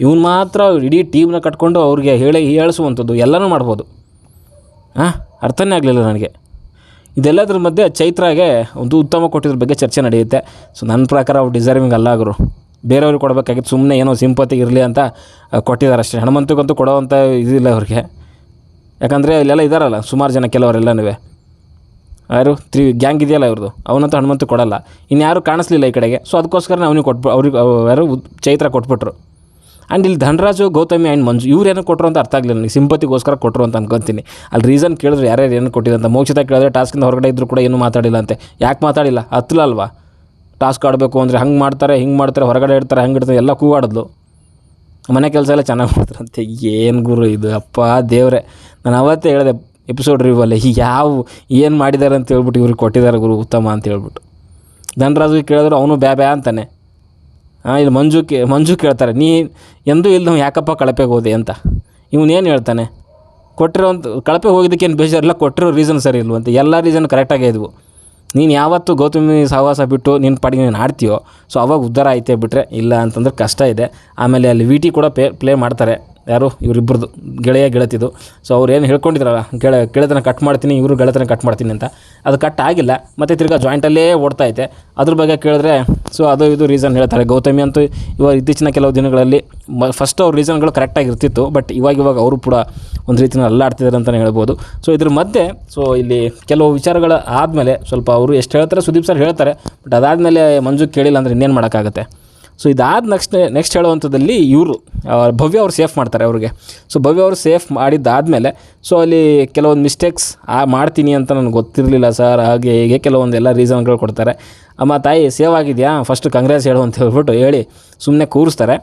ಇವ್ನು ಮಾತ್ರ ಇಡೀ ಟೀಮ್ನ ಕಟ್ಕೊಂಡು ಅವ್ರಿಗೆ ಹೇಳಿ ಹೇಳಿಸುವಂಥದ್ದು, ಎಲ್ಲನೂ ಮಾಡ್ಬೋದು. ಹಾಂ, ಅರ್ಥನೇ ಆಗಲಿಲ್ಲ ನನಗೆ. ಇದೆಲ್ಲದ್ರ ಮಧ್ಯೆ ಚೈತ್ರಾಗೆ ಒಂದು ಉತ್ತಮ ಕೊಟ್ಟಿದ್ರ ಬಗ್ಗೆ ಚರ್ಚೆ ನಡೆಯುತ್ತೆ. ಸೊ ನನ್ನ ಪ್ರಕಾರ ಅವ್ರು ಡಿಸರ್ವಿಂಗ್ ಅಲ್ಲ ಗುರು. ಬೇರೆಯವ್ರಿಗೆ ಕೊಡಬೇಕಾಗಿತ್ತು ಸುಮ್ಮನೆ ಏನೋ ಸಿಂಪತಿ ಇರಲಿ ಅಂತ ಕೊಟ್ಟಿದ್ದಾರೆ ಅಷ್ಟೇ. ಹನುಮಂತಕ್ಕಂತೂ ಕೊಡೋವಂಥ ಇದಿಲ್ಲ ಅವ್ರಿಗೆ. ಯಾಕಂದರೆ ಇಲ್ಲೆಲ್ಲ ಇದ್ದಾರಲ್ಲ ಸುಮಾರು ಜನ ಕೆಲವರೆಲ್ಲನೂ ಯಾರು? ತ್ರಿ ಗ್ಯಾಂಗ್ ಇದೆಯಲ್ಲ ಇವ್ರದ್ದು ಅವನಂತ ಹನುಮಂತು ಕೊಡಲ್ಲ. ಇನ್ಯಾರು ಕಾಣಿಸ್ಲಿಲ್ಲ ಈ ಕಡೆಗೆ. ಸೊ ಅದಕ್ಕೋಸ್ಕರ ಅವನಿಗೆ ಕೊಟ್ಬಿ ಅವ್ರಿಗೆ ಅವ್- ಯಾರು ಚೈತ್ರ ಕೊಟ್ಬಿಟ್ರು. ಆ್ಯಂಡ್ ಇಲ್ಲಿ ಧನರಾಜು, ಗೌತಮಿ ಆ್ಯಂಡ್ ಮಂಜು, ಇವ್ರು ಏನೋ ಕೊಟ್ಟರು ಅಂತ ಅರ್ಥ ಆಗಲಿಲ್ಲ ನನಗೆ. ಸಿಂಪತಿಗೋಸ್ಕರ ಕೊಟ್ಟರು ಅಂತ ಅನ್ಕೊತೀನಿ. ಅಲ್ಲಿ ರೀಸನ್ ಕೇಳಿದ್ರು ಯಾರ್ಯಾರು ಏನು ಕೊಟ್ಟಿದ್ದಂತ ಮೋಕ್ಷಿತ ಕೇಳಿದ್ರೆ ಟಾಸ್ಕಿಂದ ಹೊರಗಡೆ ಇದ್ದರೂ ಕೂಡ ಏನು ಮಾತಾಡಿಲ್ಲ ಅಂತೆ. ಯಾಕೆ ಮಾತಾಡಿಲ್ಲ? ಹತ್ತಲ ಅಲ್ವಾ? ಟಾಸ್ಕ್ ಆಡಬೇಕು ಅಂದರೆ ಹಂಗೆ ಮಾಡ್ತಾರೆ, ಹಿಂಗೆ ಮಾಡ್ತಾರೆ, ಹೊರಗಡೆ ಇಡ್ತಾರೆ ಹಂಗೆ ಇಡ್ತಾರೆ ಎಲ್ಲ ಕೂಗಾಡಿದ್ಲು ಮನೆ ಕೆಲಸ ಎಲ್ಲ ಚೆನ್ನಾಗಿ ಮಾಡ್ತಾರಂತೆ. ಏನು ಗುರು ಇದು? ಅಪ್ಪ, ದೇವ್ರೆ. ನಾನು ಅವತ್ತೇ ಹೇಳಿದೆ ಎಪಿಸೋಡ್ ಹೀಗೆ ಯಾವ ಏನು ಮಾಡಿದ್ದಾರೆ ಅಂತ ಹೇಳ್ಬಿಟ್ಟು ಇವ್ರಿಗೆ ಕೊಟ್ಟಿದ್ದಾರೆ ಗುರು, ಉತ್ತಮ ಅಂತ ಹೇಳ್ಬಿಟ್ಟು. ಧನರಾಜ್ಗೆ ಕೇಳಿದ್ರು, ಅವನು ಬ್ಯಾ ಬ್ಯಾ ಅಂತಾನೆ. ಹಾಂ ಇಲ್ಲಿ ಮಂಜು ಕೇ, ಮಂಜು ಕೇಳ್ತಾರೆ, ನೀ ಎಂದೂ ಇಲ್ಲಿ ನಾವು ಯಾಕಪ್ಪ ಕಳಪೆಗೆ ಹೋದೆ ಅಂತ. ಇವನೇನು ಹೇಳ್ತಾನೆ, ಕೊಟ್ಟಿರೋಂಥ ಕಳಪೆ ಹೋಗಿದ್ದಕ್ಕೇನು ಬೇಜಾರಿಲ್ಲ ಕೊಟ್ಟಿರೋ ರೀಸನ್ ಸರಿ ಇಲ್ವಂತ ಎಲ್ಲ ರೀಸನ್ ಕರೆಕ್ಟಾಗೇ ಇದ್ವು. ನೀನು ಯಾವತ್ತು ಗೌತಮಿ ಸಹವಾಸ ಬಿಟ್ಟು ನಿನ್ನ ಪಾಡಿಗೆ ನೀನು ಆಡ್ತೀಯೋ? ಸೊ, ಅವಾಗ ಉದ್ಧಾರ ಐತೆ ಬಿಟ್ಟರೆ ಇಲ್ಲ ಅಂತಂದ್ರೆ ಕಷ್ಟ ಇದೆ. ಆಮೇಲೆ ಅಲ್ಲಿ ವಿ ಟಿ ಕೂಡ ಪೇ ಪ್ಲೇ ಮಾಡ್ತಾರೆ. ಯಾರು? ಇವರಿಬ್ಬರದು ಗೆಳೆಯ ಗೆಳತಿದು. ಸೊ ಅವ್ರು ಏನು ಹೇಳ್ಕೊಂಡಿದ್ರಲ್ಲ, ಗೆಳ, ಗೆಳೆತನ ಕಟ್ ಮಾಡ್ತೀನಿ, ಇವರು ಗೆಳೆತನ ಕಟ್ ಮಾಡ್ತೀನಿ ಅಂತ. ಅದು ಕಟ್ ಆಗಿಲ್ಲ, ಮತ್ತು ತಿರ್ಗಾ ಜಾಯಿಂಟಲ್ಲೇ ಓಡ್ತಾ ಐತೆ ಅದ್ರ ಬಗ್ಗೆ ಕೇಳಿದ್ರೆ ಸೊ ಅದು ಇದು ರೀಸನ್ ಹೇಳ್ತಾರೆ. ಗೌತಮಿ ಅಂತೂ ಇವಾಗ ಇತ್ತೀಚಿನ ಕೆಲವು ದಿನಗಳಲ್ಲಿ ಮ ಫಸ್ಟ್ ಅವ್ರ ರೀಸನ್ಗಳು ಕರೆಕ್ಟಾಗಿ ಇರ್ತಿತ್ತು ಬಟ್ ಇವಾಗ ಇವಾಗ ಅವರು ಕೂಡ ಒಂದು ರೀತಿನ ಅಲ್ಲಾಡ್ತಿದ್ದಾರೆ ಅಂತಲೇ ಹೇಳ್ಬೋದು. ಸೊ ಇದ್ರ ಮಧ್ಯೆ ಸೊ ಇಲ್ಲಿ ಕೆಲವು ವಿಚಾರಗಳು ಆದಮೇಲೆ ಸ್ವಲ್ಪ ಅವರು ಎಷ್ಟು ಹೇಳ್ತಾರೆ, ಸುದೀಪ್ ಸರ್ ಹೇಳ್ತಾರೆ ಬಟ್ ಅದಾದಮೇಲೆ ಮಂಜು ಕೇಳಿಲ್ಲ ಅಂದರೆ ಇನ್ನೇನು ಮಾಡೋಕ್ಕಾಗತ್ತೆ? ಸೊ ಇದಾದ ನೆಕ್ಸ್ಟ್ ನೆಕ್ಸ್ಟ್ ಹೇಳುವಂಥದ್ದಲ್ಲಿ ಇವರು ಭವ್ಯ ಅವರು ಸೇಫ್ ಮಾಡ್ತಾರೆ ಅವ್ರಿಗೆ. ಸೊ ಭವ್ಯ ಅವರು ಸೇಫ್ ಮಾಡಿದ್ದಾದಮೇಲೆ ಸೊ ಅಲ್ಲಿ ಕೆಲವೊಂದು ಮಿಸ್ಟೇಕ್ಸ್ ಆ, ಮಾಡ್ತೀನಿ ಅಂತ ನನಗೆ ಗೊತ್ತಿರಲಿಲ್ಲ ಸರ್ ಹಾಗೆ ಹೀಗೆ ಕೆಲವೊಂದೆಲ್ಲ ರೀಸನ್ಗಳು ಕೊಡ್ತಾರೆ. ಅಮ್ಮ ತಾಯಿ ಸೇವ್ ಆಗಿದೆಯಾ? ಫಸ್ಟ್ ಕಾಂಗ್ರೆಸ್ ಹೇಳು ಅಂತ ಹೇಳ್ಬಿಟ್ಟು ಹೇಳಿ ಸುಮ್ಮನೆ ಕೂರಿಸ್ತಾರೆ.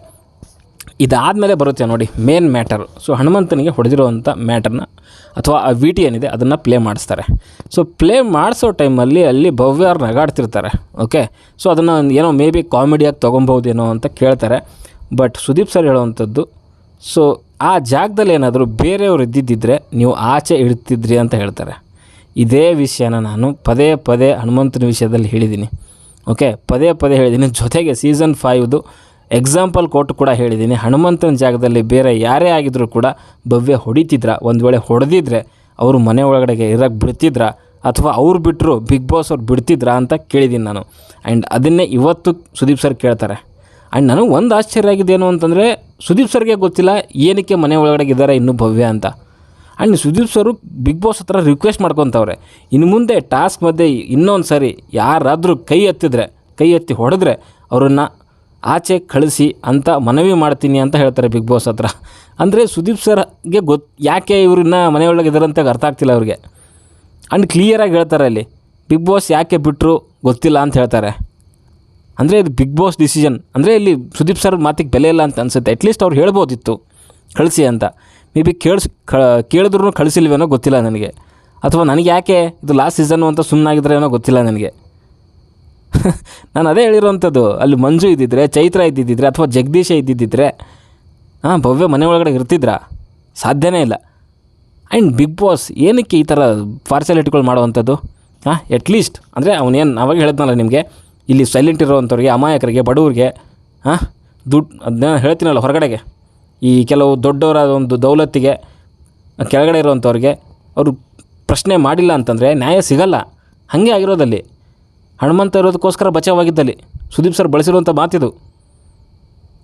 ಇದಾದಮೇಲೆ ಬರುತ್ತೆ ನೋಡಿ ಮೇನ್ ಮ್ಯಾಟರ್ ಸೊ ಹನುಮಂತನಿಗೆ ಹೊಡೆದಿರುವಂಥ ಮ್ಯಾಟರ್ನ ಅಥವಾ ಆ ವಿ ಟಿ ಏನಿದೆ ಅದನ್ನು ಪ್ಲೇ ಮಾಡಿಸ್ತಾರೆ. ಸೊ ಪ್ಲೇ ಮಾಡಿಸೋ ಟೈಮಲ್ಲಿ ಅಲ್ಲಿ ಭವ್ಯ ಅವ್ರು ನಗಾಡ್ತಿರ್ತಾರೆ. ಓಕೆ ಸೊ ಅದನ್ನು ಏನೋ ಮೇ ಬಿ ಕಾಮಿಡಿಯಾಗಿ ತೊಗೊಬೋದೇನೋ ಅಂತ ಕೇಳ್ತಾರೆ. ಬಟ್ ಸುದೀಪ್ ಸರ್ ಹೇಳುವಂಥದ್ದು ಸೊ ಆ ಜಾಗದಲ್ಲಿ ಏನಾದರೂ ಬೇರೆಯವರು ಇದ್ದಿದ್ದಿದ್ರೆ ನೀವು ಆಚೆ ಇಡ್ತಿದ್ರಿ ಅಂತ ಹೇಳ್ತಾರೆ. ಇದೇ ವಿಷಯನ ನಾನು ಪದೇ ಪದೇ ಹನುಮಂತನ ವಿಷಯದಲ್ಲಿ ಹೇಳಿದ್ದೀನಿ. ಓಕೆ ಪದೇ ಪದೇ ಹೇಳಿದ್ದೀನಿ. ಜೊತೆಗೆ ಸೀಸನ್ ಫೈವ್ದು ಎಕ್ಸಾಂಪಲ್ ಕೊಟ್ಟು ಕೂಡ ಹೇಳಿದ್ದೀನಿ ಹನುಮಂತನ ಜಾಗದಲ್ಲಿ ಬೇರೆ ಯಾರೇ ಆಗಿದ್ರೂ ಕೂಡ ಭವ್ಯ ಹೊಡಿತಿದ್ರ? ಒಂದು ವೇಳೆ ಹೊಡೆದಿದ್ರೆ ಅವರು ಮನೆ ಒಳಗಡೆಗೆ ಇರೋಕ್ಕೆ ಬಿಡ್ತಿದ್ರ? ಅಥವಾ ಅವ್ರು ಬಿಟ್ಟರು ಬಿಗ್ ಬಾಸ್ ಅವ್ರು ಬಿಡ್ತಿದ್ರಾ ಅಂತ ಕೇಳಿದ್ದೀನಿ ನಾನು. ಆ್ಯಂಡ್ ಅದನ್ನೇ ಇವತ್ತು ಸುದೀಪ್ ಸರ್ ಕೇಳ್ತಾರೆ. ಆ್ಯಂಡ್ ನನಗೆ ಒಂದು ಆಶ್ಚರ್ಯ ಆಗಿದ್ದೇನು ಅಂತಂದರೆ, ಸುದೀಪ್ ಸರ್ಗೆ ಗೊತ್ತಿಲ್ಲ ಏನಕ್ಕೆ ಮನೆ ಒಳಗಡೆ ಇದ್ದಾರೆ ಇನ್ನೂ ಭವ್ಯ ಅಂತ. And Sudeep sir big boss ಹತ್ರ ರಿಕ್ವೆಸ್ಟ್ ಮಾಡ್ಕೊತವ್ರೆ. ಇನ್ನು ಮುಂದೆ ಟಾಸ್ಕ್ ಮಧ್ಯೆ ಇನ್ನೊಂದು ಸರಿ ಯಾರಾದರೂ ಕೈ ಎತ್ತಿದ್ರೆ, ಕೈ ಎತ್ತಿ ಹೊಡೆದ್ರೆ ಅವ್ರನ್ನು ಆಚೆ ಕಳಿಸಿ ಅಂತ ಮನವಿ ಮಾಡ್ತೀನಿ ಅಂತ ಹೇಳ್ತಾರೆ ಬಿಗ್ ಬಾಸ್ ಹತ್ರ. ಅಂದರೆ ಸುದೀಪ್ ಸರ್ಗೆ ಗೊತ್ತು ಯಾಕೆ ಇವ್ರನ್ನ ಮನೆಯೊಳಗೆ ಇದ್ದಾರೆ ಅಂತ ಅರ್ಥ ಆಗ್ತಿಲ್ಲ ಅವ್ರಿಗೆ. ಆ್ಯಂಡ್ ಕ್ಲಿಯರಾಗಿ ಹೇಳ್ತಾರೆ ಅಲ್ಲಿ ಬಿಗ್ ಬಾಸ್ ಯಾಕೆ ಬಿಟ್ಟರು ಗೊತ್ತಿಲ್ಲ ಅಂತ ಹೇಳ್ತಾರೆ. ಅಂದರೆ ಇದು ಬಿಗ್ ಬಾಸ್ ಡಿಸಿಷನ್ ಅಂದರೆ ಇಲ್ಲಿ ಸುದೀಪ್ ಸರ್ ಮಾತಿಗೆ ಬೆಲೆ ಇಲ್ಲ ಅಂತ ಅನಿಸುತ್ತೆ. ಅಟ್ಲೀಸ್ಟ್ ಅವ್ರು ಹೇಳ್ಬೋದಿತ್ತು, ಕಳಿಸಿ ಅಂತ. ಮೇ ಬಿ ಕೇಳಿಸ್ ಕೇಳಿದ್ರು ಕಳಿಸಿಲ್ವೇನೋ ಗೊತ್ತಿಲ್ಲ ನನಗೆ. ಅಥವಾ ನನಗೆ ಯಾಕೆ ಇದು ಲಾಸ್ಟ್ ಸೀಸನ್ನು ಅಂತ ಸುಮ್ಮನಾಗಿದ್ರೇನೋ ಗೊತ್ತಿಲ್ಲ ನನಗೆ. [LAUGHS] ನಾನು ಅದೇ ಹೇಳಿರೋವಂಥದ್ದು. ಅಲ್ಲಿ ಮಂಜು ಇದ್ದಿದ್ರೆ, ಚೈತ್ರ ಇದ್ದಿದ್ದಿದ್ರೆ ಅಥವಾ ಜಗದೀಶ ಇದ್ದಿದ್ದಿದ್ರೆ ಹಾಂ, ಭವ್ಯ ಮನೆ ಒಳಗಡೆ ಇರ್ತಿದ್ರಾ? ಸಾಧ್ಯನೇ ಇಲ್ಲ. ಆ್ಯಂಡ್ ಬಿಗ್ ಬಾಸ್ ಏನಕ್ಕೆ ಈ ಥರ ಫಾರ್ಚಾಲಿಟಿಗಳು ಮಾಡುವಂಥದ್ದು? ಹಾಂ ಎಟ್ಲೀಸ್ಟ್ ಅಂದರೆ ಅವನೇನು ಅವಾಗ ಹೇಳಿದ್ನಲ್ಲ ನಿಮಗೆ, ಇಲ್ಲಿ ಸೈಲೆಂಟ್ ಇರೋವಂಥವ್ರಿಗೆ, ಅಮಾಯಕರಿಗೆ, ಬಡವ್ರಿಗೆ, ಹಾಂ ದುಡ್ಡು ಅದನ್ನ ಹೇಳ್ತೀನಲ್ಲ ಹೊರಗಡೆಗೆ. ಈ ಕೆಲವು ದೊಡ್ಡವರ ಒಂದು ದೌಲತ್ತಿಗೆ, ಕೆಳಗಡೆ ಇರೋವಂಥವ್ರಿಗೆ, ಅವರು ಪ್ರಶ್ನೆ ಮಾಡಿಲ್ಲ ಅಂತಂದರೆ ನ್ಯಾಯ ಸಿಗಲ್ಲ. ಹಾಗೆ ಆಗಿರೋದಲ್ಲಿ. ಹನುಮಂತ ಇರೋದಕ್ಕೋಸ್ಕರ ಬಚಾವಾಗಿದ್ದಲ್ಲಿ. ಸುದೀಪ್ ಸರ್ ಬಳಸಿರುವಂಥ ಮಾತಿದು.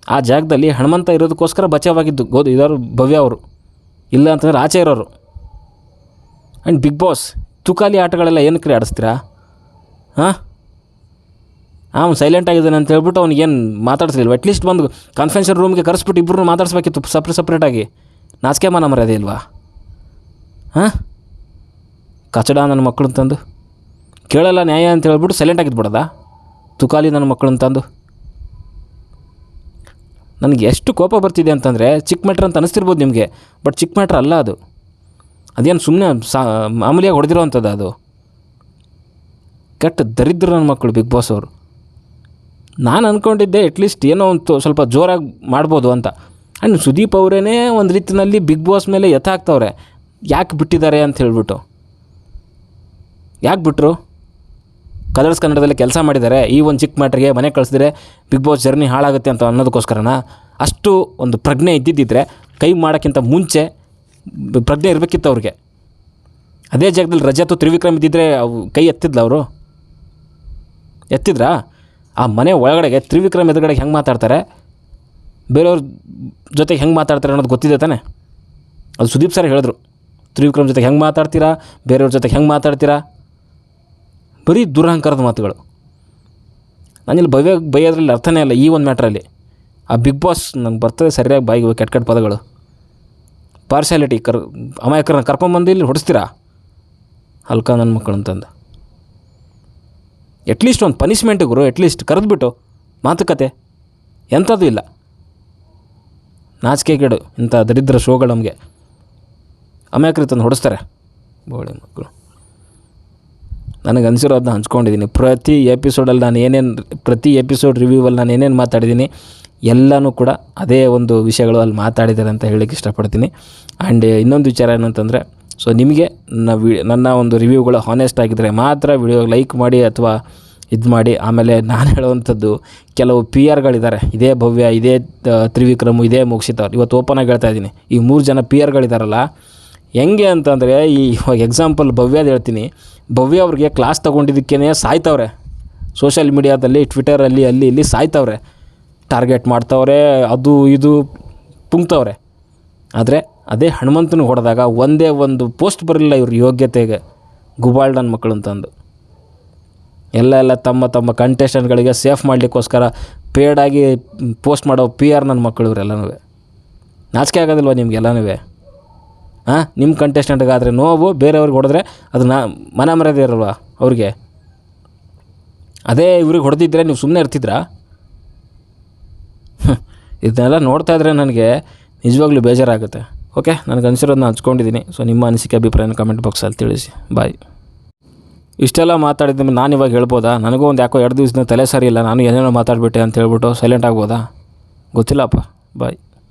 ಆ ಜಾಗದಲ್ಲಿ ಹನುಮಂತ ಇರೋದಕ್ಕೋಸ್ಕರ ಬಚಾವಾಗಿದ್ದು. ಗೋದು ಇದಾರು ಭವ್ಯ ಅವರು. ಇಲ್ಲ ಅಂತಂದ್ರೆ ಆಚೆ ಇರೋರು. ಆ್ಯಂಡ್ ಬಿಗ್ ಬಾಸ್, ತುಕಾಲಿ ಆಟಗಳೆಲ್ಲ ಏನಕ್ಕೆ ಆಡಿಸ್ತೀರಾ? ಹಾಂ? ಅವ್ನು ಸೈಲೆಂಟ್ ಆಗಿದ್ದಾನೆ ಅಂತ ಹೇಳ್ಬಿಟ್ಟು ಅವ್ನಿಗೇನು ಮಾತಾಡ್ಸಲಿಲ್ವ? ಅಟ್ಲೀಸ್ಟ್ ಬಂದು ಕನ್ಫೆನ್ಷನ್ ರೂಮ್ಗೆ ಕರೆಸ್ಬಿಟ್ಟು ಇಬ್ಬರು ಮಾತಾಡ್ಸ್ಬೇಕಿತ್ತು ಸಪ್ರೇಟ್ ಸಪ್ರೇಟಾಗಿ ನಾಚಿಕೆ ಮಾನ ಮರ್ಯಾದೆ ಇಲ್ವಾ? ಹಾಂ? ಕಚಡ ನನ್ನ ಮಕ್ಕಳು ತಂದು. ಕೇಳಲ್ಲ ನ್ಯಾಯ ಅಂತ ಹೇಳ್ಬಿಟ್ಟು ಸೈಲೆಂಟ್ ಆಗಿದ್ಬಿಡೋದಾ ತುಕಾಲಿ ನನ್ನ ಮಕ್ಕಳು ತಂದು? ನನಗೆ ಎಷ್ಟು ಕೋಪ ಬರ್ತಿದೆ ಅಂತಂದರೆ ಚಿಕ್ಕ ಮ್ಯಾಟ್ರ್ ಅಂತ ಅನಿಸ್ತಿರ್ಬೋದು ನಿಮಗೆ ಬಟ್ ಚಿಕ್ಕ ಮ್ಯಾಟ್ರ್ ಅಲ್ಲ ಅದು. ಅದೇನು ಸುಮ್ಮನೆ ಸಾ, ಮಾಮೂಲಿಯಾಗಿ ಹೊಡೆದಿರೋ ಅಂಥದ್ದು ಅದು? ಕೆಟ್ಟ ದರಿದ್ರ ನನ್ನ ಮಕ್ಕಳು ಬಿಗ್ ಬಾಸ್ ಅವರು. ನಾನು ಅಂದ್ಕೊಂಡಿದ್ದೆ ಅಟ್ಲೀಸ್ಟ್ ಏನೋ ಒಂದು ಸ್ವಲ್ಪ ಜೋರಾಗಿ ಮಾಡ್ಬೋದು ಅಂತ. ಆ್ಯಂಡ್ ಸುದೀಪ್ ಅವರೇ ಒಂದು ರೀತಿಯಲ್ಲಿ ಬಿಗ್ ಬಾಸ್ ಮೇಲೆ ಎತ್ತಾಕ್ತವ್ರೆ ಯಾಕೆ ಬಿಟ್ಟಿದ್ದಾರೆ ಅಂತ ಹೇಳ್ಬಿಟ್ಟು? ಯಾಕೆ ಬಿಟ್ಟರು ಕಲರ್ಸ್ ಕನ್ನಡದಲ್ಲಿ ಕೆಲಸ ಮಾಡಿದ್ದಾರೆ, ಈ ಒಂದು ಚಿಕ್ಕ ಮ್ಯಾಟ್ರಿಗೆ ಮನೆ ಕಳಿಸಿದ್ರೆ ಬಿಗ್ ಬಾಸ್ ಜರ್ನಿ ಹಾಳಾಗುತ್ತೆ ಅಂತ ಅನ್ನೋದಕ್ಕೋಸ್ಕರನ ಅಷ್ಟು ಒಂದು ಪ್ರಜ್ಞೆ ಇದ್ದಿದ್ದಿದ್ರೆ ಕೈ ಮಾಡೋಕ್ಕಿಂತ ಮುಂಚೆ ಪ್ರಜ್ಞೆ ಇರಬೇಕಿತ್ತು ಅವ್ರಿಗೆ. ಅದೇ ಜಾಗದಲ್ಲಿ ರಜಾತು ತ್ರಿವಿಕ್ರಮ್ ಇದ್ದಿದ್ರೆ ಅವು ಕೈ ಎತ್ತಿದ್ಲ ಅವರು? ಎತ್ತಿದ್ರಾ? ಆ ಮನೆ ಒಳಗಡೆಗೆ, ತ್ರಿವಿಕ್ರಮ್ ಎದುರುಗಡೆ ಹೆಂಗೆ ಮಾತಾಡ್ತಾರೆ? ಬೇರೆಯವ್ರ ಜೊತೆಗೆ ಹೆಂಗೆ ಮಾತಾಡ್ತಾರೆ ಅನ್ನೋದು ಗೊತ್ತಿದೆ ತಾನೆ? ಅದು ಸುದೀಪ್ ಸರ್ ಹೇಳಿದ್ರು, ತ್ರಿವಿಕ್ರಮ್ ಜೊತೆಗೆ ಹೆಂಗೆ ಮಾತಾಡ್ತೀರಾ? ಬೇರೆಯವ್ರ ಜೊತೆಗೆ ಹೆಂಗೆ ಮಾತಾಡ್ತೀರಾ? ಬರೀ ದುರಹಂಕಾರದ ಮಾತುಗಳು. ನಾನಿಲ್ಲಿ ಭವ್ಯ ಬೈಯೋದ್ರಲ್ಲಿ ಅರ್ಥನೇ ಇಲ್ಲ ಈ ಒಂದು ಮ್ಯಾಟ್ರಲ್ಲಿ. ಆ ಬಿಗ್ ಬಾಸ್ ನಂಗೆ ಬರ್ತದೆ ಸರಿಯಾಗಿ ಬಾಯಿಗೆ ಕೆಟ್ಟ ಕೆಟ್ಟ ಪದಗಳು. ಪಾರ್ಶಾಲಿಟಿ ಕರ್, ಅಮಾಯಕರನ್ನ ಕರ್ಕೊಂಬಂದು ಇಲ್ಲಿ ಹೊಡಿಸ್ತೀರಾ? ಹಲ್ಕ ನನ್ನ ಮಕ್ಕಳು ಅಂತಂದು. ಎಟ್ಲೀಸ್ಟ್ ಒಂದು ಪನಿಷ್ಮೆಂಟ್ ಗುರು ಎಟ್ಲೀಸ್ಟ್ ಕರೆದ್ಬಿಟ್ಟು ಮಾತುಕತೆ. ಎಂಥದ್ದು ಇಲ್ಲ. ನಾಚಿಕೆ ಗೇಡು ಇಂಥ ದರಿದ್ರ ಶೋಗಳು ನಮಗೆ. ಅಮಾಯಕರು ತಂದು ಹೊಡಿಸ್ತಾರೆ. ಬೋಳಿ ಮಕ್ಕಳು. ನನಗೆ ಅನಿಸಿರೋದನ್ನ ಹಂಚ್ಕೊಂಡಿದ್ದೀನಿ. ಪ್ರತಿ ಎಪಿಸೋಡಲ್ಲಿ ನಾನು ಏನೇನು, ಪ್ರತಿ ಎಪಿಸೋಡ್ ರಿವ್ಯೂವಲ್ಲಿ ನಾನು ಏನೇನು ಮಾತಾಡಿದ್ದೀನಿ, ಎಲ್ಲನೂ ಕೂಡ ಅದೇ ಒಂದು ವಿಷಯಗಳು ಅಲ್ಲಿ ಮಾತಾಡಿದ್ದಾರೆ ಅಂತ ಹೇಳಕ್ಕೆ ಇಷ್ಟಪಡ್ತೀನಿ. ಆ್ಯಂಡ್ ಇನ್ನೊಂದು ವಿಚಾರ ಏನಂತಂದರೆ ಸೊ ನಿಮಗೆ ನನ್ನ ವಿ, ನನ್ನ ಒಂದು ರಿವ್ಯೂಗಳು ಹಾನೆಸ್ಟ್ ಆಗಿದ್ದರೆ ಮಾತ್ರ ವಿಡಿಯೋ ಲೈಕ್ ಮಾಡಿ ಅಥವಾ ಇದು ಮಾಡಿ, ಆಮೇಲೆ ನಾನು ಹೇಳುವಂಥದ್ದು, ಕೆಲವು ಪಿ ಆರ್ಗಳಿದ್ದಾರೆ ಇದೇ ಭವ್ಯ, ಇದೇ ತ್ರಿವಿಕ್ರಮ್, ಇದೇ ಮುಗಿಸಿತವ್ರು ಇವತ್ತು ಓಪನಾಗಿ ಹೇಳ್ತಾ ಇದ್ದೀನಿ. ಈ ಮೂರು ಜನ ಪಿ ಆರ್ಗಳಿದಾರಲ್ಲ ಹೆಂಗೆ ಅಂತಂದರೆ, ಈ ಇವಾಗ ಎಕ್ಸಾಂಪಲ್ ಭವ್ಯದ ಹೇಳ್ತೀನಿ. ಭವ್ಯ ಅವ್ರಿಗೆ ಕ್ಲಾಸ್ ತೊಗೊಂಡಿದ್ದಕ್ಕೇ ಸಾಯ್ತವ್ರೆ. ಸೋಷಿಯಲ್ ಮೀಡಿಯಾದಲ್ಲಿ ಟ್ವಿಟರಲ್ಲಿ ಅಲ್ಲಿ ಇಲ್ಲಿ ಸಾಯ್ತವ್ರೆ. ಟಾರ್ಗೆಟ್ ಮಾಡ್ತವ್ರೆ, ಅದು ಇದು ಪುಂಕ್ತವ್ರೆ ಆದರೆ ಅದೇ ಹನುಮಂತನ ಹೊಡೆದಾಗ ಒಂದೇ ಒಂದು ಪೋಸ್ಟ್ ಬರಲಿಲ್ಲ ಇವ್ರ ಯೋಗ್ಯತೆಗೆ. ಗುಬಾಳ್ಡನ್ ಮಕ್ಕಳು ಅಂತಂದು. ಎಲ್ಲ ಎಲ್ಲ ತಮ್ಮ ತಮ್ಮ ಕಂಟೆಸ್ಟೆಂಟ್ಗಳಿಗೆ ಸೇಫ್ ಮಾಡಲಿಕ್ಕೋಸ್ಕರ ಪೇಡಾಗಿ ಪೋಸ್ಟ್ ಮಾಡೋ ಪಿ ಆರ್ ನನ್ನ ಮಕ್ಕಳು ಇವರೆಲ್ಲನೂ. ನಾಚಿಕೆ ಆಗೋದಿಲ್ವ ನಿಮ್ಗೆಲ್ಲನೂ ಹಾಂ ನಿಮ್ಮ ಕಂಟೆಸ್ಟೆಂಟ್ಗಾದರೆ ನೋವು, ಬೇರೆಯವ್ರಿಗೆ ಹೊಡೆದ್ರೆ ಅದು ನಾ ಮನ ಮರ್ಯಾದೆ ಇರಲ್ವ ಅವ್ರಿಗೆ? ಅದೇ ಇವ್ರಿಗೆ ಹೊಡೆದಿದ್ರೆ ನೀವು ಸುಮ್ಮನೆ ಇರ್ತಿದ್ರಾ. ಇದನ್ನೆಲ್ಲ ನೋಡ್ತಾ ಇದ್ರೆ ನನಗೆ ನಿಜವಾಗ್ಲೂ ಬೇಜಾರಾಗುತ್ತೆ. ಓಕೆ, ನನಗೆ ಅನಿಸಿರೋದನ್ನ ಹಂಚ್ಕೊಂಡಿದ್ದೀನಿ ಸೊ ನಿಮ್ಮ ಅನಿಸಿಕೆ, ಅಭಿಪ್ರಾಯನ ಕಮೆಂಟ್ ಬಾಕ್ಸಲ್ಲಿ ತಿಳಿಸಿ. ಬಾಯ್ ಇಷ್ಟೆಲ್ಲ ಮಾತಾಡಿದ ನಾನು ಇವಾಗ ಹೇಳ್ಬೋದಾ? ನನಗೂ ಒಂದು ಯಾಕೋ ಎರಡು ದಿವಸದಿಂದ ತಲೆ ಸರಿ ಇಲ್ಲ. ನಾನು ಏನೇನೋ ಮಾತಾಡ್ಬಿಟ್ಟೆ ಅಂತ ಹೇಳ್ಬಿಟ್ಟು ಸೈಲೆಂಟ್ ಆಗ್ಬೋದಾ? ಗೊತ್ತಿಲ್ಲಪ್ಪ. ಬಾಯ್